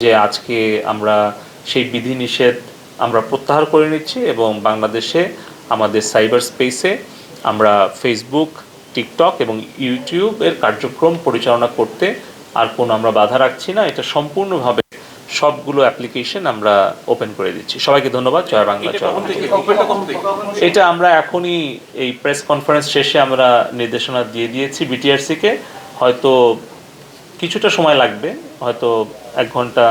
যে আজকে আমরা সেই বিধিনিষেধ আমরা প্রত্যাহার করে নিচ্ছি এবং বাংলাদেশে আমাদের সাইবার স্পেসে আমরা ফেসবুক টিকটক এবং ইউটিউবের কার্যক্রম পরিচালনা করতে আর কোনো আমরা বাধা রাখছি না। এটা সম্পূর্ণভাবে সবগুলো অ্যাপ্লিকেশন আমরা ওপেন করে দিচ্ছি। সবাইকে ধন্যবাদ। জয় বাংলা জয় এটা আমরা এখনই এই প্রেস কনফারেন্স শেষে আমরা নির্দেশনা দিয়ে দিয়েছি বিটিআরসিকে। হয়তো কিছুটা সময় লাগবে, হয়তো এক ঘণ্টা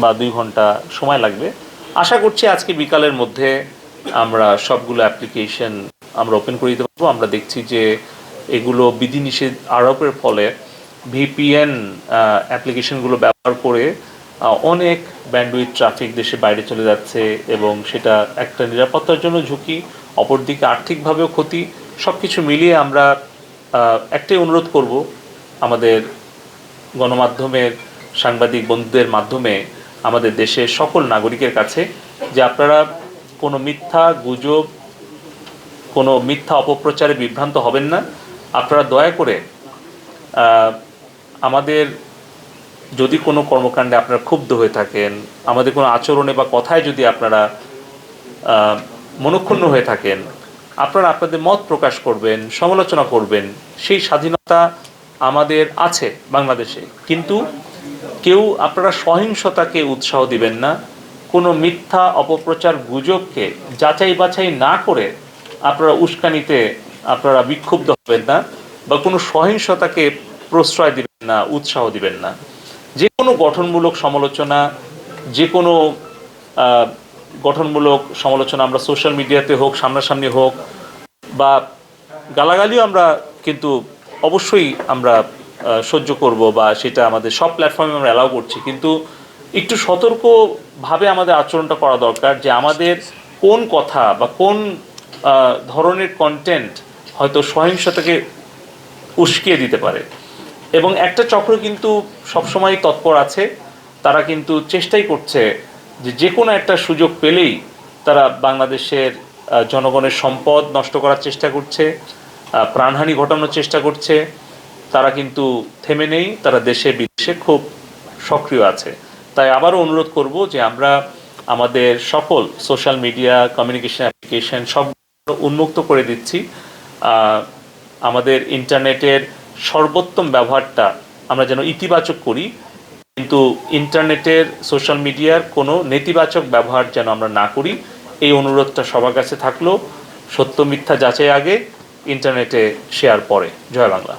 বা দুই ঘণ্টা সময় লাগবে। আশা করছি আজকে বিকালের মধ্যে আমরা সবগুলো অ্যাপ্লিকেশন আমরা ওপেন করে দিতে পারব। আমরা দেখছি যে এগুলো বিধিনিষেধ আরোপের ফলে ভিপিএন অ্যাপ্লিকেশনগুলো ব্যবহার করে অনেক ব্যান্ডউইথ ট্রাফিক দেশে বাইরে চলে যাচ্ছে এবং সেটা একটা নিরাপত্তার জন্য ঝুঁকি, অপরদিকে আর্থিকভাবেও ক্ষতি। সব কিছু মিলিয়ে আমরা একটাই অনুরোধ করব আমাদের গণমাধ্যমের সাংবাদিক বন্ধুদের মাধ্যমে আমাদের দেশের সকল নাগরিকের কাছে যে আপনারা কোনো মিথ্যা গুজব, কোনো মিথ্যা অপপ্রচারে বিভ্রান্ত হবেন না। আপনারা দয়া করে আমাদের যদি কোনো কর্মকাণ্ডে আপনারা ক্ষুব্ধ হয়ে থাকেন, আমাদের কোনো আচরণে বা কথায় যদি আপনারা মনক্ষুণ্ণ হয়ে থাকেন, আপনারা আপনাদের মত প্রকাশ করবেন, সমালোচনা করবেন, সেই স্বাধীনতা আমাদের আছে বাংলাদেশে। কিন্তু কেউ আপনারা সহিংসতাকে উৎসাহ দিবেন না। কোনো মিথ্যা অপপ্রচার গুজবকে যাচাই বাছাই না করে আপনারা উস্কানিতে আপনারা বিক্ষুব্ধ হবেন না বা কোনো সহিংসতাকে প্রশ্রয় দিবেন না, উৎসাহ দিবেন না। যে কোনো গঠনমূলক সমালোচনা, যে কোনো গঠনমূলক সমালোচনা আমরা সোশ্যাল মিডিয়াতে হোক, সামনাসামনি হোক বা গালাগালিও আমরা কিন্তু অবশ্যই আমরা সহ্য করব বা সেটা আমাদের সব প্ল্যাটফর্মে আমরা অ্যালাউ করছি। কিন্তু একটু সতর্কভাবে আমাদের আচরণটা করা দরকার যে আমাদের কোন কথা বা কোন ধরনের কন্টেন্ট হয়তো সহিংসতাকে উস্কিয়ে দিতে পারে। এবং একটা চক্র কিন্তু সবসময় তৎপর আছে। তারা কিন্তু চেষ্টাই করছে যে যে কোনো একটা সুযোগ পেলেই তারা বাংলাদেশের জনগণের সম্পদ নষ্ট করার চেষ্টা করছে। প্রাণহানি ঘটানোর চেষ্টা করছে। তারা কিন্তু থেমে নেই, তারা দেশে বিদেশে খুব সক্রিয় আছে। তাই আবারও অনুরোধ করব যে আমরা আমাদের সকল সোশ্যাল মিডিয়া, কমিউনিকেশন অ্যাপ্লিকেশন সব উন্মুক্ত করে দিচ্ছি। আমাদের ইন্টারনেটের সর্বোত্তম ব্যবহারটা আমরা যেন ইতিবাচক করি, কিন্তু ইন্টারনেটের, সোশ্যাল মিডিয়ার কোনো নেতিবাচক ব্যবহার যেন আমরা না করি, এই অনুরোধটা সবার কাছে থাকল। সত্য মিথ্যা যাচাই আগে ইন্টারনেটে শেয়ার পরে জয় বাংলা।